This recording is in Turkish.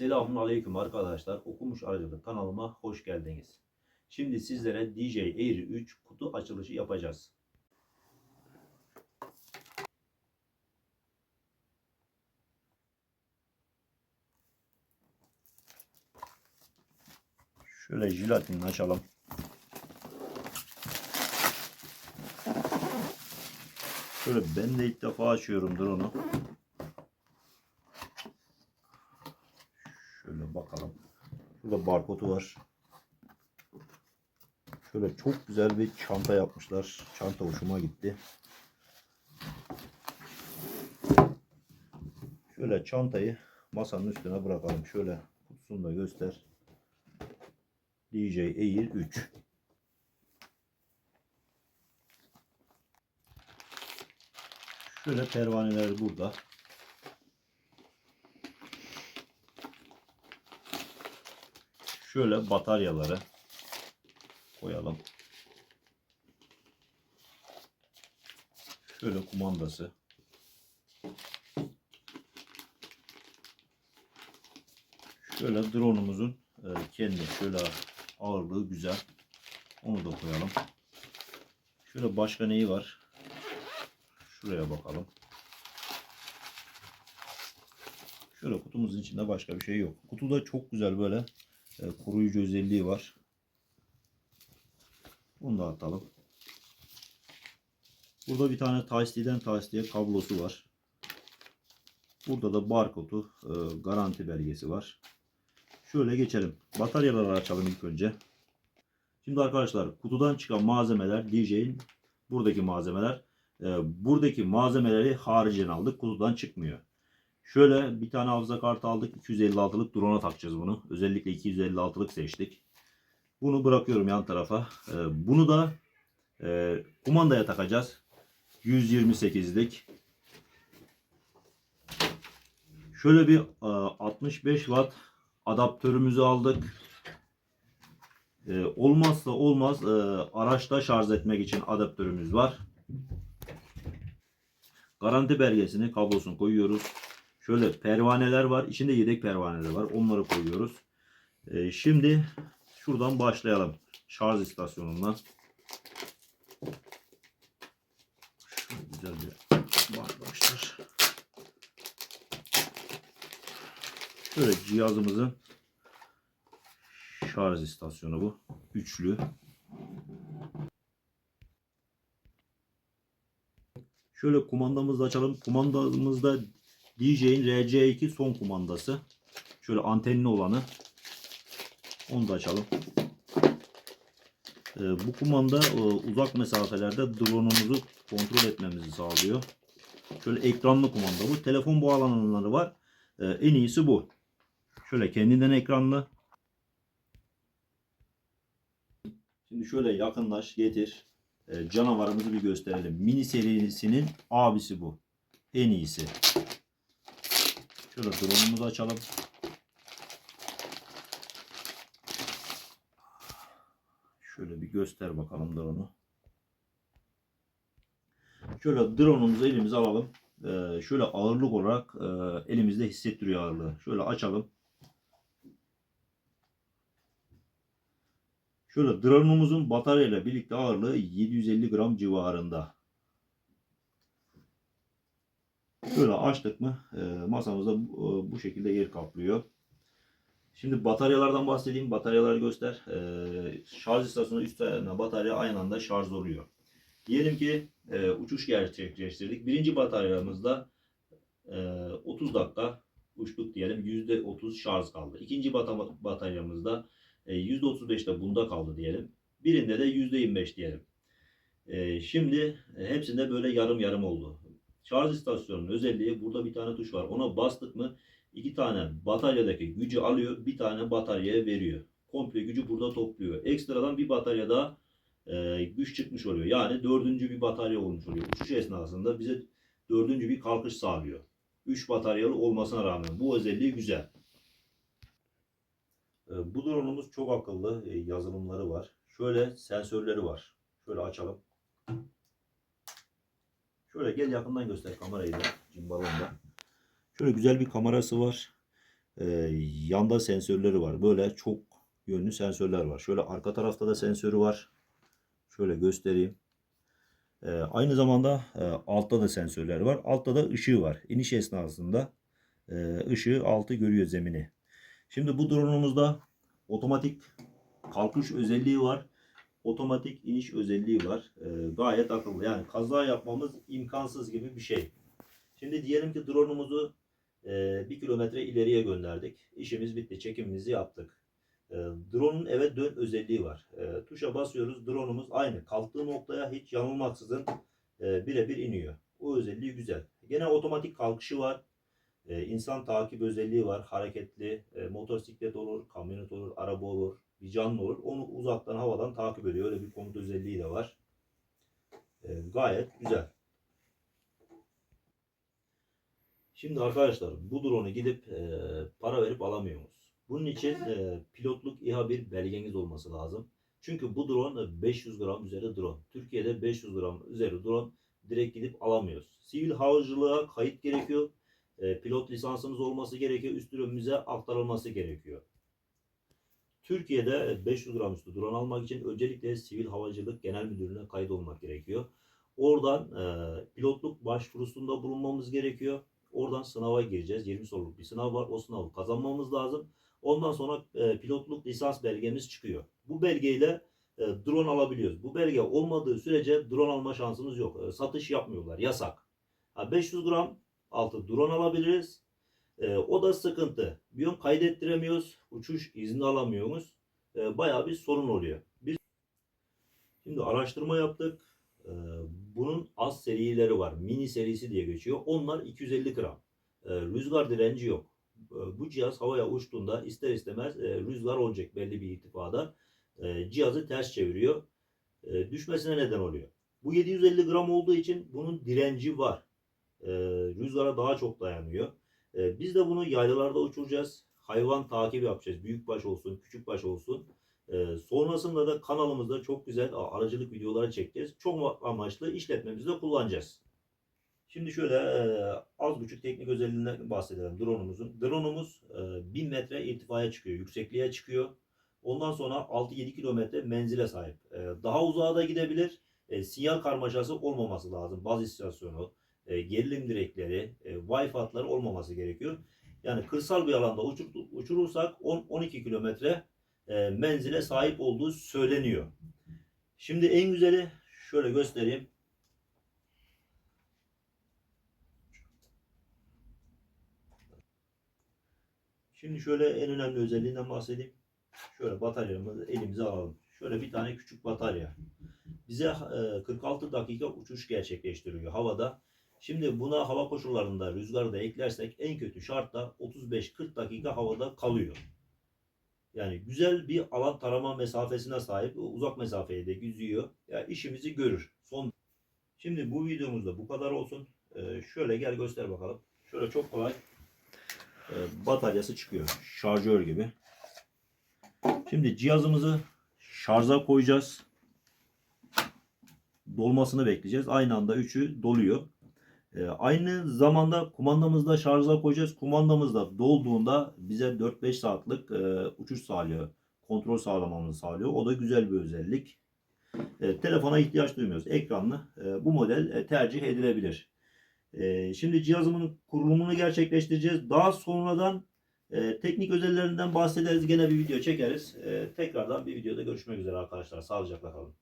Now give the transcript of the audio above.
Selamun Aleyküm arkadaşlar. Okumuş Aracılık kanalıma hoş geldiniz. Şimdi sizlere DJ Air 3 kutu açılışı yapacağız. Şöyle jelatinini açalım. Şöyle ben de ilk defa açıyorumdur onu. Şöyle bakalım. Şurada barkodu var. Şöyle çok güzel bir çanta yapmışlar. Çanta hoşuma gitti. Şöyle çantayı masanın üstüne bırakalım. Şöyle kutusunu da göster. DJ Air 3. Şöyle pervaneler burada. Şöyle bataryaları koyalım. Şöyle kumandası. Şöyle drone'umuzun e, kendi şöyle ağırlığı güzel. Onu da koyalım. Şöyle başka neyi var? Şuraya bakalım. Şöyle kutumuzun içinde başka bir şey yok. Kutuda çok güzel böyle koruyucu özelliği var. Bunu da atalım. Burada bir tane Type-C'den Type-C'ye kablosu var. Burada da barkodu, e, garanti belgesi var. Şöyle geçelim. Bataryaları açalım ilk önce. Şimdi arkadaşlar kutudan çıkan malzemeler DJ'in buradaki malzemeler. E, buradaki malzemeleri haricen aldık. Kutudan çıkmıyor. Şöyle bir tane hafıza kartı aldık. 256'lık drone'a takacağız bunu. Özellikle 256'lık seçtik. Bunu bırakıyorum yan tarafa. Ee, bunu da e, kumandaya takacağız. 128'lik. Şöyle bir e, 65 watt adaptörümüzü aldık. E, olmazsa olmaz e, araçta şarj etmek için adaptörümüz var. Garanti belgesini kablosunu koyuyoruz. Şöyle pervaneler var. İçinde yedek pervaneler var. Onları koyuyoruz. E, şimdi şuradan başlayalım. Şarj istasyonundan. Şöyle güzel bir başlar. Şöyle cihazımızın şarj istasyonu bu. Üçlü. Şöyle kumandamızı açalım. Kumandamızda DJ'in RC2 son kumandası. Şöyle antenli olanı. Onu da açalım. Ee, bu kumanda e, uzak mesafelerde drone'umuzu kontrol etmemizi sağlıyor. Şöyle ekranlı kumanda bu. Telefon bağlananları var. Ee, en iyisi bu. Şöyle kendinden ekranlı. Şimdi şöyle yakınlaş getir. Ee, canavarımızı bir gösterelim. Mini serisinin abisi bu. En iyisi. Şöyle drone'umuzu açalım. Şöyle bir göster bakalım drone'u. Şöyle drone'umuzu elimize alalım. Ee, şöyle ağırlık olarak e, elimizde hissettiriyor ağırlığı. Şöyle açalım. Şöyle drone'umuzun bataryayla birlikte ağırlığı 750 gram civarında. Şöyle açtık mı e, masamızda bu, bu şekilde yer kaplıyor. Şimdi bataryalardan bahsedeyim. Bataryaları göster. E, şarj istasyonu üst tarafına batarya aynı anda şarj oluyor. Diyelim ki e, uçuş gerçekleştirdik. Birinci bataryamızda e, 30 dakika uçtuk diyelim. %30 şarj kaldı. İkinci bata- bataryamızda e, %35'te bunda kaldı diyelim. Birinde de %25 diyelim. E, şimdi e, hepsinde böyle yarım yarım oldu. Şarj istasyonunun özelliği burada bir tane tuş var. Ona bastık mı iki tane bataryadaki gücü alıyor, bir tane bataryaya veriyor. Komple gücü burada topluyor. Ekstradan bir batarya daha e, güç çıkmış oluyor. Yani dördüncü bir batarya olmuş oluyor. Uçuş esnasında bize dördüncü bir kalkış sağlıyor. 3 bataryalı olmasına rağmen bu özelliği güzel. E, bu drone'umuz çok akıllı e, yazılımları var. Şöyle sensörleri var. Şöyle açalım. Şöyle gel yakından göster kamerayı da cimbalonda. Şöyle güzel bir kamerası var. e, yanda sensörleri var. Böyle çok yönlü sensörler var. Şöyle arka tarafta da sensörü var. Şöyle göstereyim. E, aynı zamanda e, altta da sensörler var. Altta da ışığı var. İniş esnasında e, ışığı altı görüyor zemini. Şimdi bu drone'umuzda otomatik kalkış özelliği var. Otomatik iniş özelliği var. E, gayet akıllı. Yani kaza yapmamız imkansız gibi bir şey. Şimdi diyelim ki drone'umuzu e, bir kilometre ileriye gönderdik. İşimiz bitti. Çekimimizi yaptık. E, drone'un eve dön özelliği var. E, tuşa basıyoruz. Drone'umuz aynı. Kalktığı noktaya hiç yanılmaksızın e, birebir iniyor. O özelliği güzel. Gene otomatik kalkışı var. E, insan takip özelliği var. Hareketli. E, motosiklet olur, kamyonet olur, araba olur, bir canlı olur. Onu uzaktan havadan takip ediyor. Öyle bir komut özelliği de var. E, gayet güzel. Şimdi arkadaşlar bu drone'u gidip e, para verip alamıyorsunuz. Bunun için e, pilotluk İHA bir belgeniz olması lazım. Çünkü bu drone e, 500 gram üzeri drone. Türkiye'de 500 gram üzeri drone direkt gidip alamıyoruz. Sivil havacılığa kayıt gerekiyor. E, pilot lisansımız olması gerekiyor. Üst ürünümüze aktarılması gerekiyor. Türkiye'de 500 gram üstü drone almak için öncelikle Sivil Havacılık Genel Müdürlüğü'ne kayıt olmak gerekiyor. Oradan e, pilotluk başvurusunda bulunmamız gerekiyor. Oradan sınava gireceğiz. 20 soruluk bir sınav var. O sınavı kazanmamız lazım. Ondan sonra e, pilotluk lisans belgemiz çıkıyor. Bu belgeyle e, drone alabiliyoruz. Bu belge olmadığı sürece drone alma şansımız yok. E, satış yapmıyorlar. Yasak. Ha, 500 gram altı drone alabiliriz. E, o da sıkıntı. Bir yön kaydettiremiyoruz. Uçuş izni alamıyoruz. E, bayağı bir sorun oluyor. Biz şimdi araştırma yaptık. E, bunun az serileri var. Mini serisi diye geçiyor. Onlar 250 gram. E, rüzgar direnci yok. E, bu cihaz havaya uçtuğunda ister istemez e, rüzgar olacak belli bir irtifada. E, cihazı ters çeviriyor. E, düşmesine neden oluyor. Bu 750 gram olduğu için bunun direnci var. E, rüzgara daha çok dayanıyor. E, biz de bunu yaylalarda uçuracağız. Hayvan takibi yapacağız. Büyükbaş olsun, küçükbaş olsun. Ee, sonrasında da kanalımızda çok güzel aracılık videoları çekeceğiz. Çok amaçlı işletmemizde kullanacağız. Şimdi şöyle e, az buçuk teknik özelliğinden bahsedelim drone'umuzun. Drone'umuz e, 1000 metre irtifaya çıkıyor, yüksekliğe çıkıyor. Ondan sonra 6-7 kilometre menzile sahip. E, daha uzağa da gidebilir. E, sinyal karmaşası olmaması lazım. Baz istasyonu, e, gerilim direkleri, e, Wi-Fi hatları olmaması gerekiyor. Yani kırsal bir alanda uçur, uçurursak 10-12 kilometre e, menzile sahip olduğu söyleniyor. Şimdi en güzeli şöyle göstereyim. Şimdi şöyle en önemli özelliğinden bahsedeyim. Şöyle bataryamızı elimize alalım. Şöyle bir tane küçük batarya. Bize e, 46 dakika uçuş gerçekleştiriyor havada. Şimdi buna hava koşullarında rüzgarı da eklersek en kötü şartta 35-40 dakika havada kalıyor. Yani güzel bir alan tarama mesafesine sahip. Uzak mesafeye de yüzüyor. Yani işimizi görür. Son. Şimdi bu videomuzda bu kadar olsun. Ee, şöyle gel göster bakalım. Şöyle çok kolay e, bataryası çıkıyor. Şarjör gibi. Şimdi cihazımızı şarja koyacağız. Dolmasını bekleyeceğiz. Aynı anda üçü doluyor. E, aynı zamanda kumandamızda şarja koyacağız. Kumandamızda dolduğunda bize 4-5 saatlik e, uçuş sağlıyor. Kontrol sağlamamızı sağlıyor. O da güzel bir özellik. E, telefona ihtiyaç duymuyoruz. Ekranlı e, bu model tercih edilebilir. Şimdi cihazımın kurulumunu gerçekleştireceğiz. Daha sonradan teknik özellerinden bahsederiz. Gene bir video çekeriz. Tekrardan bir videoda görüşmek üzere arkadaşlar. Sağlıcakla kalın.